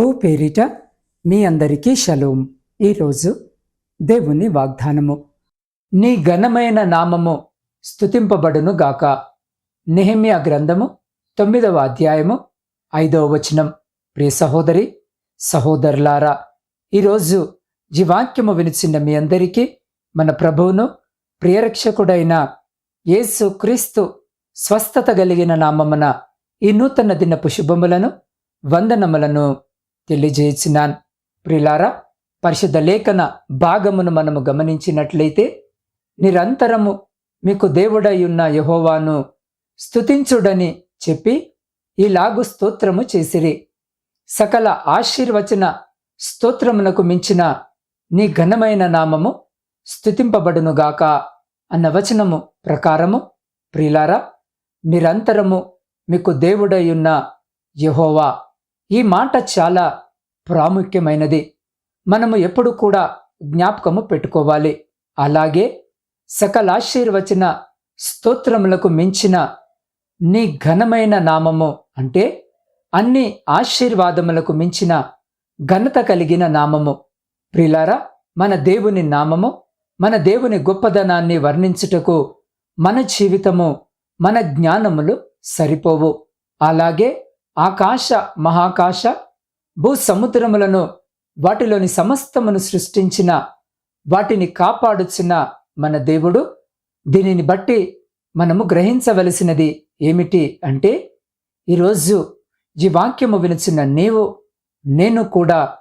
ప్రభువు పేరిట మీ అందరికీ షలోం. ఈరోజు దేవుని వాగ్దానము. నీ ఘనమైన నామము స్తుతింపబడును గాక. నెహమ్యా గ్రంథము తొమ్మిదవ అధ్యాయము ఐదవ వచనం. ప్రియ సహోదరి సహోదరులారా ఈరోజు జీవాక్యము వినిచిన మీ అందరికీ మన ప్రభువును ప్రియరక్షకుడైన యేసు క్రీస్తు స్వస్థత కలిగిన నామమున ఈ నూతన దినపు శుభములను వందనములను తెలియజేసినాన్. ప్రిలారా పరిశుద్ధ లేఖన భాగమును మనము గమనించినట్లయితే నిరంతరము మీకు దేవుడై ఉన్న యహోవాను స్తుతించుడని చెప్పి ఈలాగు స్తోత్రము చేసిరి. సకల ఆశీర్వచన స్తోత్రమునకు మించిన నీ ఘనమైన నామము స్థుతింపబడునుగాక అన్న వచనము ప్రకారము. ప్రిలారా నిరంతరము మీకు దేవుడై ఉన్న యహోవా. ఈ మాట చాలా ప్రాముఖ్యమైనది. మనము ఎప్పుడు కూడా జ్ఞాపకము పెట్టుకోవాలి. అలాగే సకలాశీర్వచన స్తోత్రములకు మించిన నీ ఘనమైన నామము అంటే అన్ని ఆశీర్వాదములకు మించిన ఘనత కలిగిన నామము. ప్రిలారా మన దేవుని నామము మన దేవుని గొప్పదనాన్ని వర్ణించుటకు మన జీవితము మన జ్ఞానములు సరిపోవు. అలాగే ఆకాశ మహాకాశ భూ సముద్రములను వాటిలోని సమస్తమును సృష్టించిన వాటిని కాపాడుచున్న మన దేవుడు. దీనిని బట్టి మనము గ్రహించవలసినది ఏమిటి అంటే ఈరోజు ఈ వాక్యము వినిచిన నీవు నేను కూడా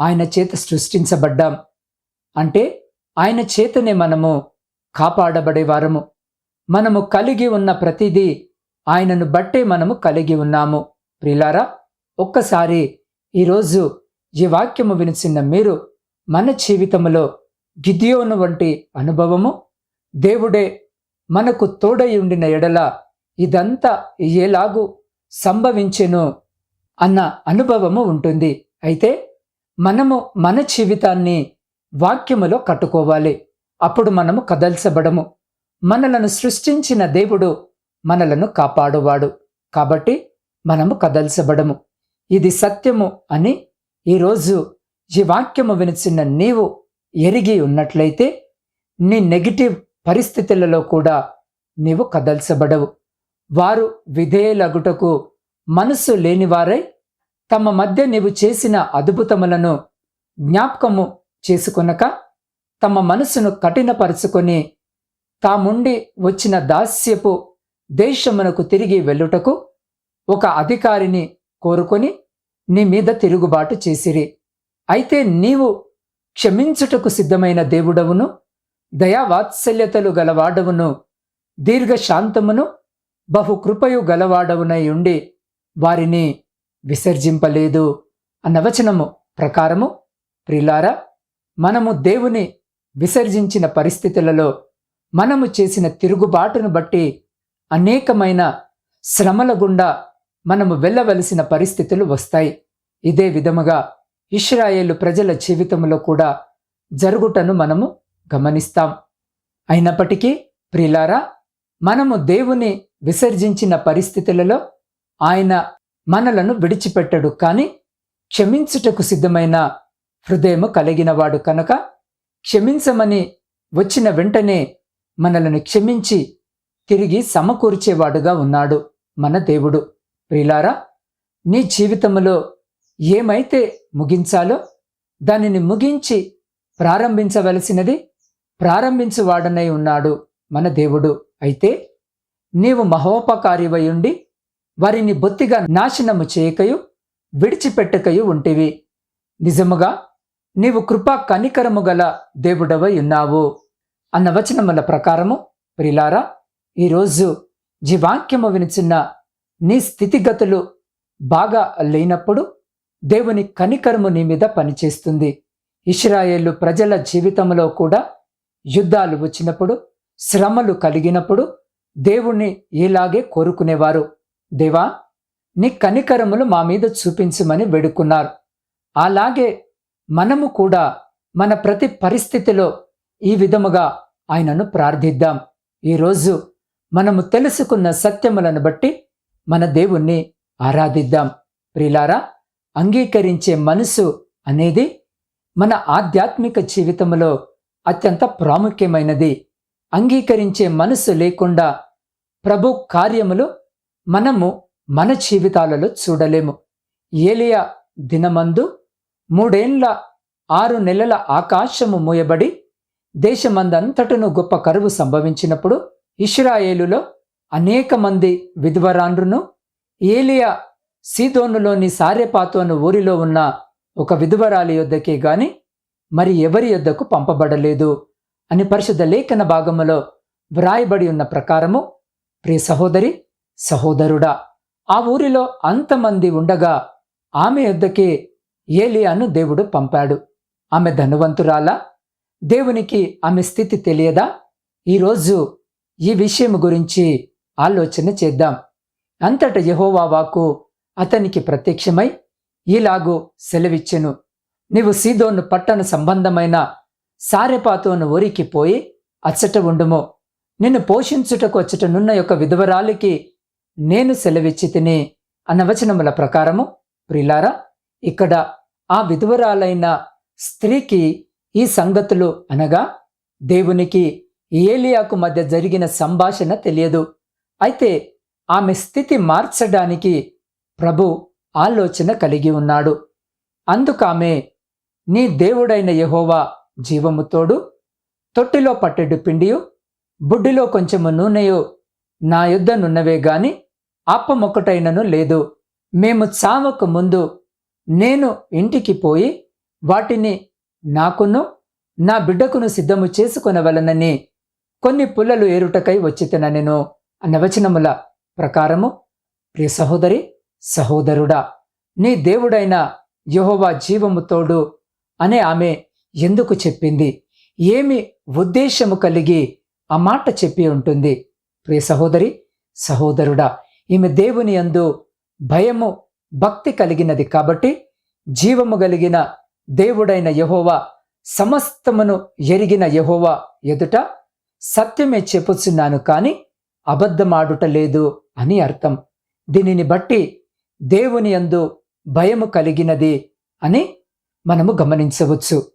ఆయన చేత సృష్టించబడ్డాం. అంటే ఆయన చేతనే మనము కాపాడబడేవారము. మనము కలిగి ఉన్న ప్రతిదీ ఆయనను బట్టే మనము కలిగి ఉన్నాము. ప్రిలారా ఒక్కసారి ఈరోజు ఈ వాక్యము వినిచిన మీరు మన జీవితంలో గిద్యోను వంటి అనుభవము దేవుడే మనకు తోడై ఉండిన ఎడల ఇదంతా ఎలాగూ సంభవించెను అన్న అనుభవము ఉంటుంది. అయితే మనము మన జీవితాన్ని వాక్యములో కట్టుకోవాలి. అప్పుడు మనము కదల్చబడము. మనలను సృష్టించిన దేవుడు మనలను కాపాడువాడు. కాబట్టి మనము కదల్చబడము. ఇది సత్యము అని ఈరోజు ఈ వాక్యము వినిచిన నీవు ఎరిగి ఉన్నట్లయితే నీ నెగిటివ్ పరిస్థితులలో కూడా నీవు కదల్చబడవు. వారు విధేయులగుటకు మనస్సు లేనివారై తమ మధ్య నీవు చేసిన అద్భుతములను జ్ఞాపకము చేసుకొనక తమ మనసును కఠినపరుచుకొని తాముండి వచ్చిన దాస్యపు దేశమునకు తిరిగి వెళ్ళుటకు ఒక అధికారిని కోరుకొని నీ మీద తిరుగుబాటు చేసిరి. అయితే నీవు క్షమించుటకు సిద్ధమైన దేవుడవును దయావాత్సల్యతలు గలవాడవును దీర్ఘశాంతమును బహుకృపయు గలవాడవునై ఉండి వారిని విసర్జింపలేదు అన్నవచనము ప్రకారము ప్రిలారా మనము దేవుని విసర్జించిన పరిస్థితులలో మనము చేసిన తిరుగుబాటును బట్టి అనేకమైన శ్రమల గుండా మనము వెళ్ళవలసిన పరిస్థితులు వస్తాయి. ఇదే విధముగా ఇస్రాయేలు ప్రజల జీవితంలో కూడా జరుగుటను మనము గమనిస్తాం. అయినప్పటికీ ప్రిలారా మనము దేవుని విసర్జించిన పరిస్థితులలో ఆయన మనలను విడిచిపెట్టడు కానీ క్షమించుటకు సిద్ధమైన హృదయము కలిగినవాడు కనుక క్షమించమని వచ్చిన వెంటనే మనలను క్షమించి తిరిగి సమకూర్చేవాడుగా ఉన్నాడు మన దేవుడు. ప్రిలారా నీ జీవితంలో ఏమైతే ముగించాలో దానిని ముగించి ప్రారంభించవలసినది ప్రారంభించువాడనై ఉన్నాడు మన దేవుడు. అయితే నీవు మహోపకారివై ఉండి వారిని బొత్తిగా నాశనము చేయకయు విడిచిపెట్టకయు ఉంటివి. నిజముగా నీవు కృపా కనికరము గల దేవుడవై ఉన్నావు అన్న వచనముల ప్రకారము ప్రిలారా ఈరోజు జీవాక్యము వినిచిన్న నీ స్థితిగతులు బాగా లేనప్పుడు దేవుని కనికరము నీ మీద పనిచేస్తుంది. ఇస్రాయేలు ప్రజల జీవితంలో కూడా యుద్ధాలు వచ్చినప్పుడు శ్రమలు కలిగినప్పుడు దేవుణ్ణి ఇలాగే కోరుకునేవారు. దేవా నీ కనికరములు మా మీద చూపించమని వేడుకున్నారు. అలాగే మనము కూడా మన ప్రతి పరిస్థితిలో ఈ విధముగా ఆయనను ప్రార్థిద్దాం. ఈరోజు మనము తెలుసుకున్న సత్యములను బట్టి మన దేవుణ్ణి ఆరాధిద్దాం. ప్రిలారా అంగీకరించే మనసు అనేది మన ఆధ్యాత్మిక జీవితంలో అత్యంత ప్రాముఖ్యమైనది. అంగీకరించే మనసు లేకుండా ప్రభు కార్యములు మనము మన జీవితాలలో చూడలేము. ఏలియా దినమందు మూడేండ్ల ఆరు నెలల ఆకాశము మూయబడి దేశమందంతటను గొప్ప కరువు సంభవించినప్పుడు ఇస్రాయేలులో అనేక మంది విధవరాండ్రును ఏలియా సీదోనులోని సారెపాతు అను ఊరిలో ఉన్న ఒక విధవరాలి యొద్దకే గాని మరి ఎవరి యొద్దకు పంపబడలేదు అని పరిశుద్ధ లేఖన భాగములో వ్రాయబడి ఉన్న ప్రకారము ప్రియ సహోదరి సహోదరుడా ఆ ఊరిలో అంతమంది ఉండగా ఆమె యొద్దకే ఏలియాను దేవుడు పంపాడు. ఆమె ధనవంతురాలా? దేవునికి ఆమె స్థితి తెలియదా? ఈరోజు ఈ విషయం గురించి ఆలోచన చేద్దాం. అంతట యహోవాకు అతనికి ప్రత్యక్షమై ఇలాగూ సెలవిచ్చెను. నీవు సీదోను పట్టణ సంబంధమైన సారెపాతోను ఊరికి పోయి అచ్చట ఉండుము. నిన్ను పోషించుటకు వచ్చటనున్న యొక్క విధవరాలికి నేను సెలవిచ్చి తిని అన్న ప్రకారము ప్రిలారా ఇక్కడ ఆ విధవరాలైన స్త్రీకి ఈ సంగతులు అనగా దేవునికి ఏలియాకు మధ్య జరిగిన సంభాషణ తెలియదు. అయితే ఆమె స్థితి మార్చడానికి ప్రభు ఆలోచన కలిగి ఉన్నాడు. అందుకామె నీ దేవుడైన యహోవా జీవముతోడు తొట్టిలో పట్టెడు పిండియు బుడ్డిలో కొంచెము నూనెయు నా యుద్ధనున్నవే గాని అప్పమొక్కటైనను లేదు. మేము చావకు ముందు నేను ఇంటికి పోయి వాటిని నాకును నా బిడ్డకును సిద్ధము చేసుకొనవలనని కొన్ని పుల్లలు ఏరుటకై వచ్చితన నేను అన్న వచనముల ప్రకారము ప్రియ సహోదరి సహోదరుడా నీ దేవుడైన యహోవా జీవము తోడు అనే ఆమె ఎందుకు చెప్పింది? ఏమి ఉద్దేశము కలిగి ఆ మాట చెప్పి ఉంటుంది? ప్రియ సహోదరి సహోదరుడా ఈమె దేవుని యందు భయము భక్తి కలిగినది కాబట్టి జీవము కలిగిన దేవుడైన యహోవా సమస్తమును ఎరిగిన యహోవా ఎదుట సత్యమే చెప్పుచున్నాను. కానీ అబద్ధమాడుట లేదు అని అర్థం. దీనిని బట్టి దేవుని యందు భయము కలిగినది అని మనము గమనించవచ్చు.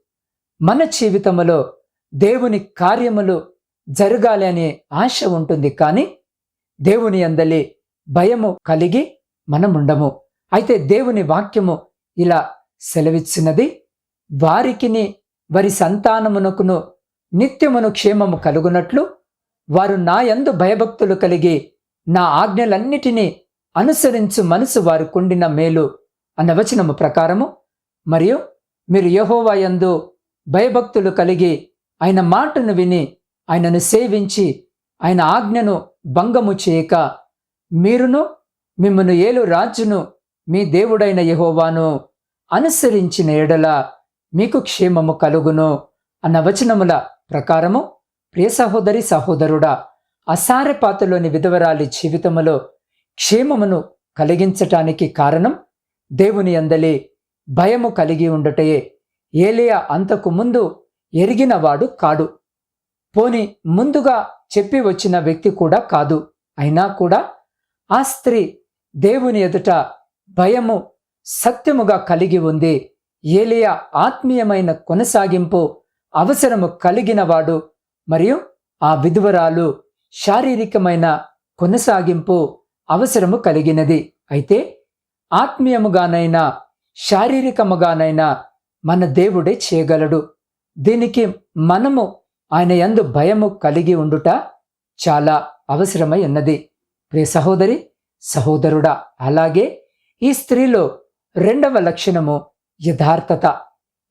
మన జీవితములో దేవుని కార్యములు జరగాలి అనే ఆశ ఉంటుంది కానీ దేవుని అందలి భయము కలిగి మనముండము. అయితే దేవుని వాక్యము ఇలా సెలవిచ్చినది వారికిని వారి సంతానమునకును నిత్యమును క్షేమము కలుగునట్లు వారు నా యందు భయభక్తులు కలిగి నా ఆజ్ఞలన్నిటినీ అనుసరించు మనసు వారు కుండిన మేలు అన్న వచనము ప్రకారము. మరియు మీరు యహోవా యందు భయభక్తులు కలిగి ఆయన మాటను విని ఆయనను సేవించి ఆయన ఆజ్ఞను భంగము చేయక మీరును మిమ్మను ఏలు రాజును మీ దేవుడైన యహోవాను అనుసరించిన ఎడల మీకు క్షేమము కలుగును అన్న వచనముల ప్రకారము. ప్రియ సహోదరి సహోదరుడా అసారపాతలోని విధవరాలి జీవితములో క్షేమమును కలిగించటానికి కారణం దేవుని అందలి. భయము కలిగి ఉండటయే. ఏలియా అంతకు ముందు ఎరిగినవాడు కాడు. పోని ముందుగా చెప్పి వచ్చిన వ్యక్తి కూడా కాదు. అయినా కూడా ఆ స్త్రీ దేవుని ఎదుట భయము సత్యముగా కలిగి ఉంది ఏలియా ఆత్మీయమైన కొనసాగింపు అవసరము కలిగినవాడు మరియు ఆ విధువరాలు శారీరకమైన కొనసాగింపు అవసరము కలిగినది. అయితే ఆత్మీయముగానైనా శారీరకముగానైనా మన దేవుడే చేయగలడు. దీనికి మనము ఆయన యందు భయము కలిగి ఉండుట చాలా అవసరమై ఉన్నది. ప్రియ సహోదరి సహోదరుడా అలాగే ఈ స్త్రీలో రెండవ లక్షణము యథార్థత.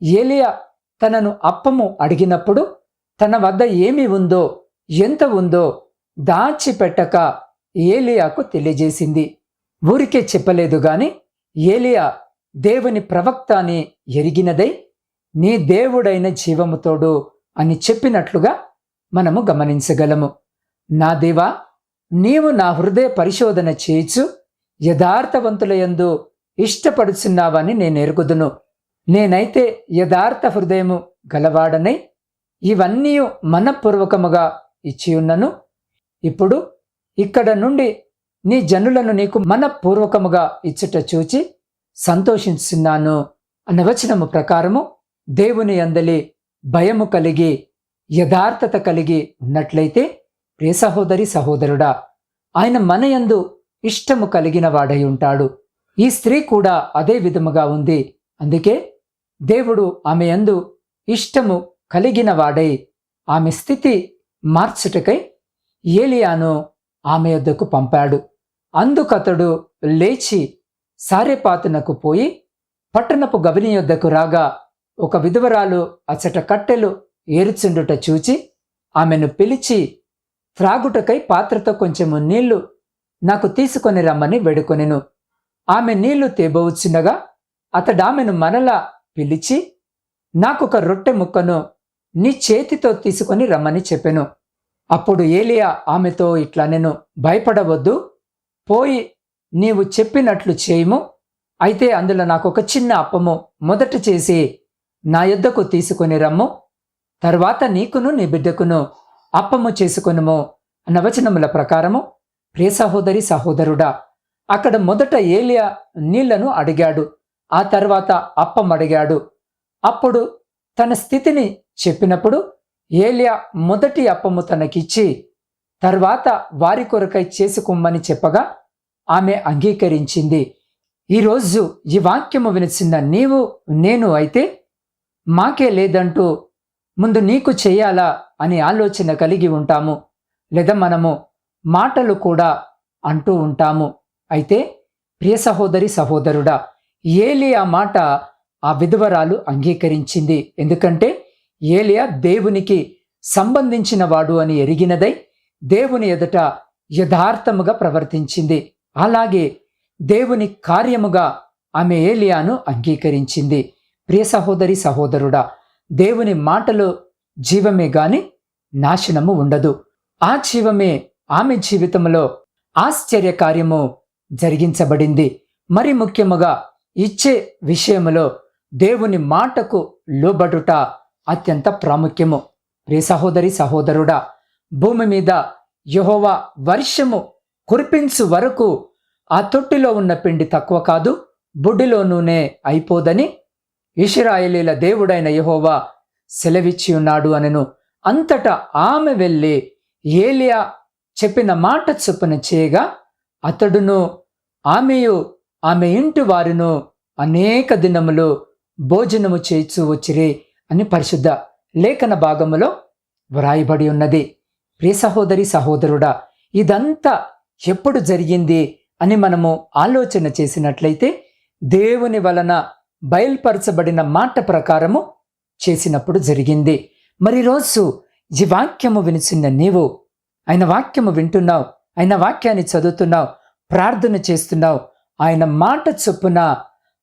ఏలియా తనను అప్పము అడిగినప్పుడు తన వద్ద ఏమి ఉందో ఎంత ఉందో దాచిపెట్టక ఏలియాకు తెలియజేసింది. ఊరికే చెప్పలేదు గాని ఏలియా దేవుని ప్రవక్త అని ఎరిగినదై నీ దేవుడైన జీవముతోడు అని చెప్పినట్లుగా మనము గమనించగలము. నా దేవా నీవు నా హృదయ పరిశోధన చేయిచు యథార్థవంతులయందు ఇష్టపడుచున్నావని నేను ఎరుగుదును. నేనైతే యథార్థ హృదయము గలవాడనై ఇవన్నీ మనపూర్వకముగా ఇచ్చియున్నను. ఇప్పుడు ఇక్కడ నుండి నీ జనులను నీకు మనపూర్వకముగా ఇచ్చుట చూచి సంతోషిస్తున్నాను అన్న వచనము ప్రకారము దేవుని అందలి భయము కలిగి యథార్థత కలిగి ఉన్నట్లయితే ప్రియ సహోదరి సహోదరుడా ఆయన మనయందు ఇష్టము కలిగిన వాడై ఉంటాడు. ఈ స్త్రీ కూడా అదే విధముగా ఉంది. అందుకే దేవుడు ఆమె యందు ఇష్టము కలిగిన వాడై ఆమె స్థితి మార్చుటకై ఏలియాను ఆమె యొద్దకు పంపాడు. అందుకతడు లేచి సారెపాతునకు పోయి పట్టణపు గవిని యొద్దకు రాగా ఒక విధవరాలు అచ్చట కట్టెలు ఏరుచుండుట చూచి ఆమెను పిలిచి త్రాగుటకై పాత్రతో కొంచెము నీళ్ళు నాకు తీసుకొని రమ్మని వేడుకొనెను. ఆమె నీళ్ళు తేబోవచ్చుండగా అతడామెను మనలా పిలిచి నాకొక రొట్టె ముక్కను నీ చేతితో తీసుకొని రమ్మని చెప్పెను. అప్పుడు ఏలియా ఆమెతో ఇట్లా నేను భయపడవద్దు. పోయి నీవు చెప్పినట్లు చేయము. అయితే అందులో నాకు ఒక చిన్న అప్పము మొదట చేసి నా యుద్ధకు తీసుకొని రమ్ము. తర్వాత నీకును నీ బిడ్డకును అప్పము చేసుకొనుము అన్న వచనముల ప్రకారము. ప్రియ సహోదరి సహోదరుడా అక్కడ మొదట ఏలియా నీళ్ళను అడిగాడు. ఆ తర్వాత అప్పం అడిగాడు. అప్పుడు తన స్థితిని చెప్పినప్పుడు ఏలియా మొదటి అప్పము తనకిచ్చి తర్వాత వారి కొరకై చేసుకొమ్మని చెప్పగా ఆమె అంగీకరించింది. ఈరోజు ఈ వాక్యము వినిచిన నీవు నేను అయితే మాకే లేదంటూ ముందు నీకు చేయాలా అని ఆలోచన కలిగి ఉంటాము. లేదా మనము మాటలు కూడా అంటూ ఉంటాము. అయితే ప్రియ సహోదరి సహోదరుడా ఏలియా మాట ఆ విధవరాలు అంగీకరించింది. ఎందుకంటే ఏలియా దేవునికి సంబంధించిన వాడు అని ఎరిగినదై దేవుని ఎదుట యథార్థముగా ప్రవర్తించింది. అలాగే దేవుని కార్యముగా ఆమె ఏలియాను అంగీకరించింది. ప్రియ సహోదరి సహోదరుడా దేవుని మాటలో జీవమే గాని నాశనము ఉండదు. ఆ జీవమే ఆమె జీవితంలో ఆశ్చర్య కార్యము జరిగించబడింది. మరి ముఖ్యముగా ఇచ్చే విషయములో దేవుని మాటకు లోబడుట అత్యంత ప్రాముఖ్యము. ప్రియ సహోదరి సహోదరుడా భూమి మీద యహోవా వర్షము కురిపించు వరకు ఆ తొట్టిలో ఉన్న పిండి తక్కువ కాదు బుడ్డిలో నూనె అయిపోదని ఇషిరాయలీల దేవుడైన యహోవా సెలవిచ్చి ఉన్నాడు అనెను. అంతటా ఆమె వెళ్ళి ఏలియా చెప్పిన మాట చొప్పున చేయగా అతడును ఆమెయు ఆమె ఇంటి వారును అనేక దినములు భోజనము చేయిచు వచ్చిరి అని పరిశుద్ధ లేఖన భాగములో వ్రాయబడి ఉన్నది. ప్రియ సహోదరి సహోదరుడా ఇదంతా ఎప్పుడు జరిగింది అని మనము ఆలోచన చేసినట్లయితే దేవుని వలన బయల్పరచబడిన మాట ప్రకారము చేసినప్పుడు జరిగింది. మరి రోజు ఈ వాక్యము వినిచిన నీవు ఆయన వాక్యము వింటున్నావు ఆయన వాక్యాన్ని చదువుతున్నావు ప్రార్థన చేస్తున్నావు ఆయన మాట చొప్పున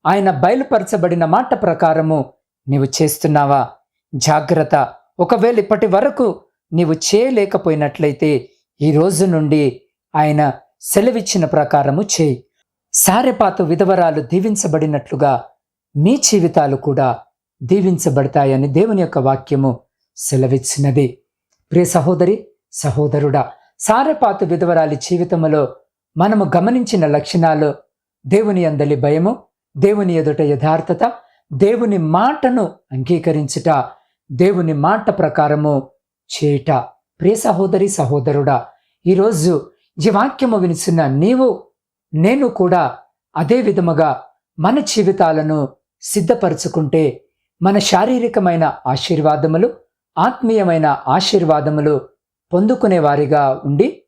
ఆయన బయలుపరచబడిన మాట ప్రకారము నీవు చేస్తున్నావా? జాగ్రత్త. ఒకవేళ ఇప్పటి వరకు నీవు చేయలేకపోయినట్లయితే ఈ రోజు నుండి ఆయన సెలవిచ్చిన ప్రకారము చేయి. సారెపాత విధవరాలు దీవించబడినట్లుగా మీ జీవితాలు కూడా దీవించబడతాయని దేవుని యొక్క వాక్యము సెలవిచ్చినది. ప్రియ సహోదరి సహోదరుడా సారెపాత విధవరాలి జీవితములో మనము గమనించిన లక్షణాలు దేవుని అందలి భయము దేవుని ఎదుట యథార్థత దేవుని మాటను అంగీకరించుట దేవుని మాట ప్రకారము చేయుట. ప్రియ సహోదరి సహోదరుడా ఈరోజు ఈ వాక్యము వినిసిన నీవు నేను కూడా అదే విధముగా మన జీవితాలను సిద్ధపరచుకుంటే మన శారీరకమైన ఆశీర్వాదములు ఆత్మీయమైన ఆశీర్వాదములు పొందుకునేవారిగా ఉండి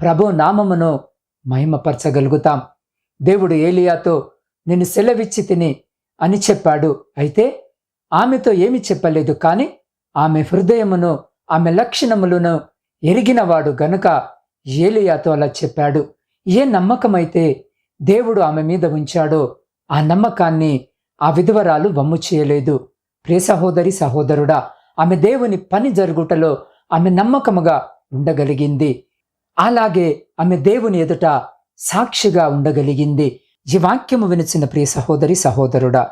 ప్రభు నామమును మహిమపరచగలుగుతాం. దేవుడు ఏలియాతో నేను సెలవిచ్చి తిని అని చెప్పాడు. అయితే ఆమెతో ఏమి చెప్పలేదు. కానీ ఆమె హృదయమును ఆమె లక్షణములను ఎరిగినవాడు గనుక ఏలియాతో అలా చెప్పాడు. ఏ నమ్మకమైతే దేవుడు ఆమె మీద ఉంచాడో ఆ నమ్మకాన్ని ఆ విధవరాలు వమ్ము చేయలేదు. ప్రే సహోదరి సహోదరుడా ఆమె దేవుని పని జరుగుటలో ఆమె నమ్మకముగా ఉండగలిగింది. అలాగే ఆమె దేవుని ఎదుట సాక్షిగా ఉండగలిగింది. ఈ వాక్యము వినిచిన ప్రియ సహోదరి సహోదరుడా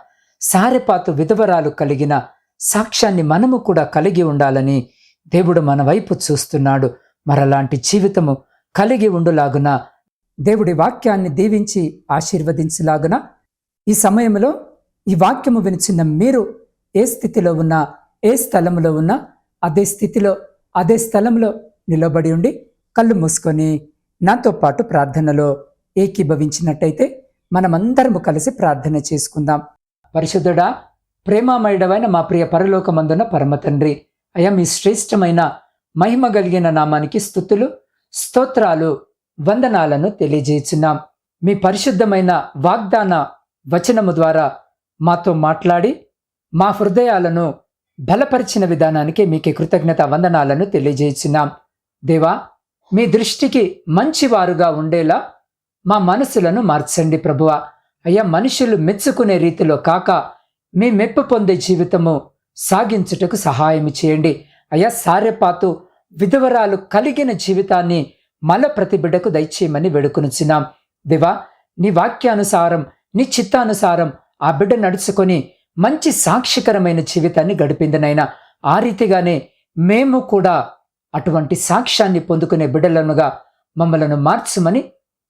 సారెపాతు విధవరాలు కలిగిన సాక్ష్యాన్ని మనము కూడా కలిగి ఉండాలని దేవుడు మన వైపు చూస్తున్నాడు. మరలాంటి జీవితము కలిగి ఉండులాగున దేవుడి వాక్యాన్ని దీవించి ఆశీర్వదించలాగున ఈ సమయంలో ఈ వాక్యము వినిచిన మీరు ఏ స్థితిలో ఉన్నా ఏ స్థలంలో ఉన్నా అదే స్థితిలో అదే స్థలంలో నిలబడి ఉండి కళ్ళు మూసుకొని నాతో పాటు ప్రార్థనలో ఏకీభవించినట్టయితే మనమందరము కలిసి ప్రార్థన చేసుకుందాం. పరిశుద్ధుడా ప్రేమామయుడవైన మా ప్రియ పరలోకమందున పరమతండ్రి అయ్యా మీ శ్రేష్టమైన మహిమ కలిగిన నామానికి స్థుతులు స్తోత్రాలు వందనాలను తెలియజేస్తున్నాం. మీ పరిశుద్ధమైన వాగ్దాన వచనము ద్వారా మాతో మాట్లాడి మా హృదయాలను బలపరిచిన విధానానికి మీకు కృతజ్ఞత వందనాలను తెలియజేస్తున్నాం. దేవా మీ దృష్టికి మంచివారుగా ఉండేలా మా మనసులను మార్చండి ప్రభువ. అయ్యా మనుషులు మెచ్చుకునే రీతిలో కాక మీ మెప్పు పొందే జీవితము సాగించుటకు సహాయం చేయండి. అయ్యా సారెపాతు విధవరాలు కలిగిన జీవితాన్ని మల ప్రతి బిడ్డకు దయచేయమని వేడుకొనుచున్నాం. దివా నీ వాక్యానుసారం నీ చిత్తానుసారం ఆ బిడ్డ నడుచుకొని మంచి సాక్షికరమైన జీవితాన్ని గడిపిందినైనా ఆ రీతిగానే మేము కూడా అటువంటి సాక్ష్యాన్ని పొందుకునే బిడ్డలనుగా మమ్మలను మార్చమని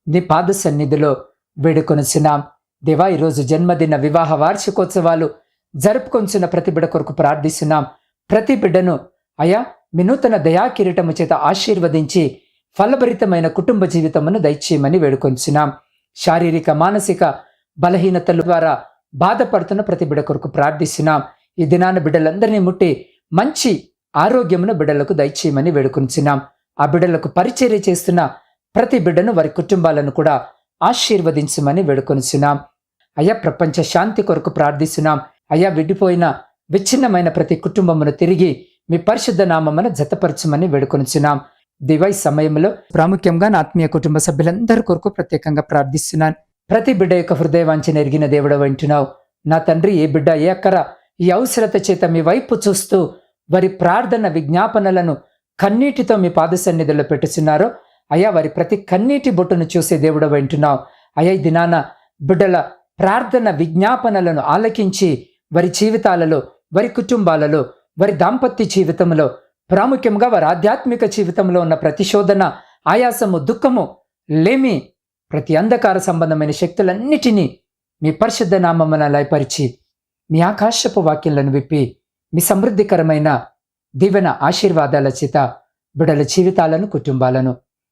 నీ పాద సన్నిధిలో వేడుకొనుచున్నాం. దేవా ఈరోజు జన్మదిన వివాహ వార్షికోత్సవాలు జరుపుకొంచున్న ప్రతి బిడ్డ కొరకు ప్రార్థిస్తున్నాం. ప్రతి బిడ్డను అయా మీ నూతన దయాకిరీటము చేత ఆశీర్వదించి ఫలభరితమైన కుటుంబ జీవితమును దయచేయమని వేడుకొంచున్నాం. శారీరక మానసిక బలహీనతల ద్వారా బాధపడుతున్న ప్రతి బిడ్డ కొరకు ప్రార్థిస్తున్నాం. ఈ దినాన బిడ్డలందరినీ ముట్టి మంచి ఆరోగ్యమును బిడ్డలకు దయచేయమని వేడుకొంచున్నాం. ఆ బిడ్డలకు పరిచర్య చేస్తున్న ప్రతి బిడ్డను వారి కుటుంబాలను కూడా ఆశీర్వదించమని వేడుకొనిచున్నాం. అయ్యా ప్రపంచ శాంతి కొరకు ప్రార్థిస్తున్నాం. అయ్యా విడిపోయిన విచ్ఛిన్నమైన ప్రతి కుటుంబమును తిరిగి మీ పరిశుద్ధ నామమున జతపరచమని వేడుకొనిచున్నాం. దివై సమయంలో ప్రాముఖ్యంగా నా ఆత్మీయ కుటుంబ సభ్యులందరి కొరకు ప్రత్యేకంగా ప్రార్థిస్తున్నాను. ప్రతి బిడ్డ యొక్క హృదయవాంఛన ఎరిగిన దేవుడు వింటున్నావు నా తండ్రి ఏ బిడ్డ ఏ అక్కర ఈ అవసరత చేత మీ వైపు చూస్తూ వారి ప్రార్థన విజ్ఞాపనలను కన్నీటితో మీ పాద సన్నిధిలో పెట్టుచున్నారో అయ్యా వారి ప్రతి కన్నీటి బొట్టును చూసే దేవుడు వింటున్నావు అయ్యా దినాన బిడ్డల ప్రార్థన విజ్ఞాపనలను ఆలకించి వారి జీవితాలలో వారి కుటుంబాలలో వారి దాంపత్య జీవితంలో ప్రాముఖ్యంగా వారి ఆధ్యాత్మిక జీవితంలో ఉన్న ప్రతిశోధన ఆయాసము దుఃఖము లేమి ప్రతి అంధకార సంబంధమైన శక్తులన్నిటినీ మీ పరిశుద్ధ నామమున లయపరిచి మీ ఆకాశపు వాక్యాలను విప్పి మీ సమృద్ధికరమైన దీవెన ఆశీర్వాదాల చేత బిడల జీవితాలను కుటుంబాలను